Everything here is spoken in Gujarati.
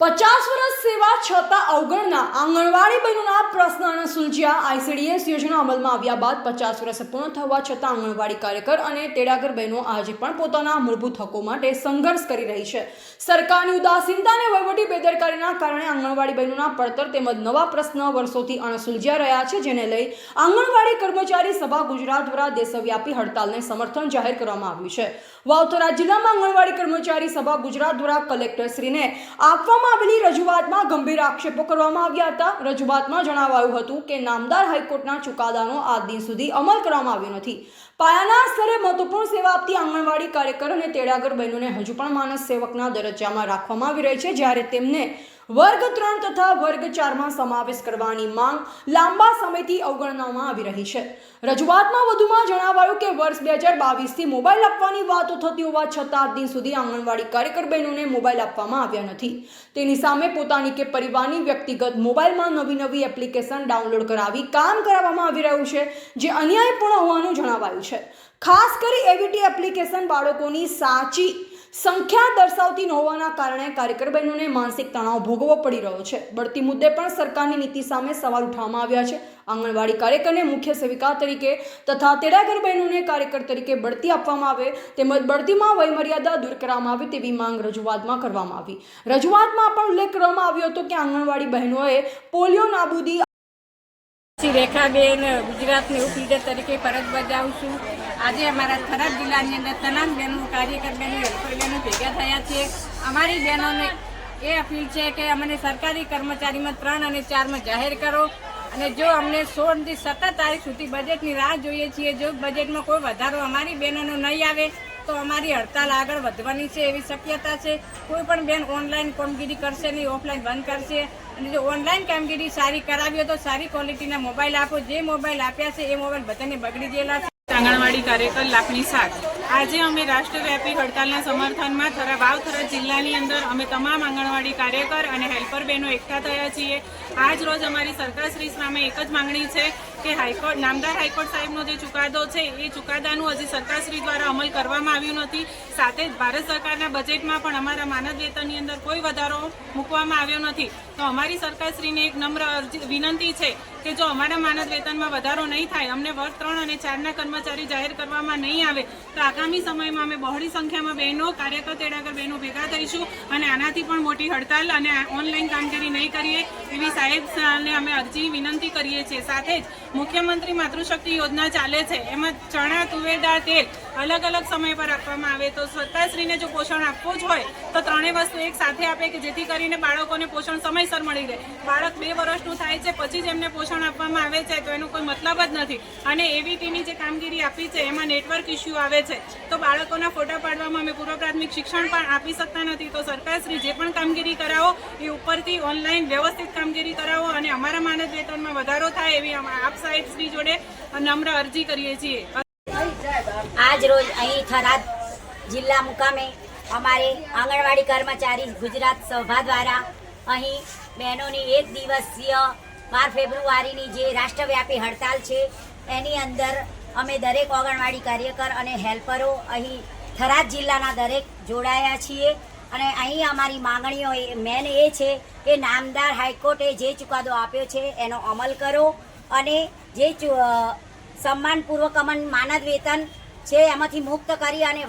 પચાસ વર્ષ સેવા છતાં અવગણના આંગણવાડી બહેનોના પ્રશ્ન અને સુલઝ્યા આઈસીડીએસ યોજના અમલમાં આવ્યા બાદ પચાસ વર્ષ પૂર્ણ થવા છતાં આંગણવાડી કાર્યકર અને તેડાગર બહેનો આજે પણ પોતાના મૂળભૂત હકો માટે સંઘર્ષ કરી રહી છે. સરકારની ઉદાસીનતા અને વહીવટી બેદરકારીના કારણે આંગણવાડી બહેનોના પડતર તેમજ નવા પ્રશ્ન વર્ષોથી અણસુલઝ્યા રહ્યા છે, જેને લઈ આંગણવાડી કર્મચારી સભા ગુજરાત દ્વારા દેશવ્યાપી હડતાલને સમર્થન જાહેર કરવામાં આવ્યું છે. વાવથરા જિલ્લામાં આંગણવાડી કર્મચારી સભા ગુજરાત દ્વારા કલેક્ટરશ્રીને આપવામાં આવેલી રજૂઆતમાં ગંભીર આક્ષેપો કરવામાં આવ્યા હતા. રજૂઆતમાં જણાવાયું હતું કે નામદાર હાઈકોર્ટના ચુકાદાનો આજ દિન સુધી અમલ કરવામાં આવ્યો નથી. પાયાના સ્તરે મહત્વપૂર્ણ સેવા આપતી આંગણવાડી કાર્યકર અને તેડાગર બહેનોને હજુ પણ માનસ સેવકના દરજ્જામાં રાખવામાં આવી રહી છે. જ્યારે તેમને વર્ગ ત્રણ તથા વર્ગ ચારમાં સમાવેશ કરવાની માંગ લાંબા સમયથી અવગણવામાં આવી રહી છે. રજૂઆતમાં વધુમાં જણાવાયું કે વર્ષ બે હજાર બાવીસથી મોબાઈલ આપવાની વાતો થતી હોવા છતાં દિન સુધી આંગણવાડી કાર્યકર બહેનોને મોબાઈલ આપવામાં આવ્યા નથી. તેની સામે પોતાની કે પરિવારની વ્યક્તિગત મોબાઈલમાં નવી નવી એપ્લિકેશન ડાઉનલોડ કરાવી કામ કરાવવામાં આવી રહ્યું છે, જે અન્યાયપૂર્ણ હોવાનું જણાવાયું છે. ખાસ કરી એવીટી એપ્લિકેશન બાળકોની સાચી સંખ્યા દર્શાવતી ન હોવાના કારણે કાર્યકર બહેનોને માનસિક તણાવ ભોગવવો પડી રહ્યો છે. બઢતી મુદ્દે પણ સરકારની નીતિ સામે સવાલ ઉઠાવવામાં આવ્યા છે. આંગણવાડી કાર્યકરને મુખ્ય સેવિકા તરીકે તથા તેડાગર બહેનોને કાર્યકર તરીકે બઢતી આપવામાં આવે તેમજ બઢતીમાં વયમર્યાદા દૂર કરવામાં આવે તેવી માંગ રજૂઆતમાં કરવામાં આવી. રજૂઆતમાં પણ ઉલ્લેખ કરવામાં આવ્યો હતો કે આંગણવાડી બહેનોએ પોલિયો નાબૂદી શ્રી રેખાબેન ગુજરાતની ઉપલીડર તરીકે ફરજ બજાવું છું. આજે અમારા થરાદ જિલ્લાની અંદર તમામ બહેનો, કાર્યકર બહેનો, હેલ્પર બહેનો ભેગા થયા છે. અમારી બહેનોને એ અપીલ છે કે અમને સરકારી કર્મચારીમાં ત્રણ અને ચારમાં જાહેર કરો અને જો અમને સોળથી સત્તર તારીખ સુધી બજેટની રાહ જોઈએ છીએ, જો બજેટમાં કોઈ વધારો અમારી બહેનોનો નહીં આવે તો અમારી હડતાલ આગળ વધવાની છે એવી શક્યતા છે. કોઈ પણ બેન ઓનલાઈન કામગીરી કરશે નહીં ઓફલાઈન બંધ કરશે. અને જો ઓનલાઈન કામગીરી સારી કરાવી હોય તો સારી ક્વોલિટીના મોબાઈલ આપો. જે મોબાઈલ આપ્યા છે એ મોબાઈલ બધાને બગડી ગયેલા છે. આંગણવાડી કાર્યકર લાખની સાથ આજે અમે રાષ્ટ્રવ્યાપી હડતાલના સમર્થનમાં થરા વાવ થરા જિલ્લાની અંદર અમે તમામ આંગણવાડી કાર્યકર અને હેલ્પર બહેનો એકઠા થયા છીએ. આજ રોજ અમારી સરકારશ્રી સામે એક જ માંગણી છે કે હાઈકોર્ટ, નામદાર હાઈકોર્ટ સાહેબનો જે ચુકાદો છે, એ ચુકાદાનું હજી સરકારશ્રી દ્વારા અમલ કરવામાં આવ્યું નથી. સાથે જ ભારત સરકારના બજેટમાં પણ અમારા માનદ વેતનની અંદર કોઈ વધારો મૂકવામાં આવ્યો નથી. તો અમારી સરકારશ્રીને એક નમ્ર વિનંતી છે કે જો અમારા માનદ વેતનમાં વધારો નહીં થાય, અમને વર્ગ ત્રણ અને ચારના કર્મચારી જાહેર કરવામાં નહીં આવે, તો આગામી સમયમાં અમે બહોળી સંખ્યામાં બહેનો, કાર્યકર, તેડાગર બહેનો ભેગા થઈશું અને આનાથી પણ મોટી હડતાલ અને ઓનલાઈન કામગીરી નહીં કરીએ એવી સાહેબને અમે અરજી વિનંતી કરીએ છીએ. સાથે જ મુખ્યમંત્રી માતૃશક્તિ યોજના ચાલે છે. એમાં ચણા તુવેર દાળ તેલ અલગ અલગ સમય પર આપવામાં આવે તો સ્વતાશ્રીને જો પોષણ આપવું જ હોય, તો ત્રણેય વસ્તુ એક સાથે આપે કે જેથી કરીને બાળકોને પોષણ સમયસર મળી રહે. બાળક બે વર્ષનું થાય છે, પછી જ એમને પોષણ આપવામાં આવે છે, તો એનો કોઈ મતલબ જ નથી. અને એવીટીની જે કામગીરી આપી છે, એમાં નેટવર્ક ઇસ્યુ આવે છે. તો બાળકોના ફોટા પાડવામાં અમે પૂર્વ પ્રાથમિક શિક્ષણ પણ આપી શકતા નથી. તો સરકારશ્રી જે પણ કામગીરી કરાવો, એ ઉપરથી ઓનલાઈન વ્યવસ્થિત કામગીરી કરાવો અને અમારા માનદ વેતનમાં વધારો થાય એવી આપ સાહેબ શ્રી જોડે નમ્ર અરજી કરીએ છીએ. આજ રોજ અહીં થરાદ જિલ્લા મુકામે અમારે આંગણવાડી કર્મચારી ગુજરાત સભા દ્વારા અહીં બહેનોની એક દિવસીય બાર ફેબ્રુઆરીની જે રાષ્ટ્રવ્યાપી હડતાલ છે, એની અંદર અમે દરેક આંગણવાડી કાર્યકર અને હેલ્પરો અહીં થરાદ જિલ્લાના દરેક જોડાયા છીએ અને અહીં અમારી માંગણીઓ મેન એ છે કે નામદાર હાઈકોર્ટે જે ચુકાદો આપ્યો છે, એનો અમલ કરો અને જે સન્માનપૂર્વક અમન માનદ વેતન છે એમાંથી મુક્ત કરી અને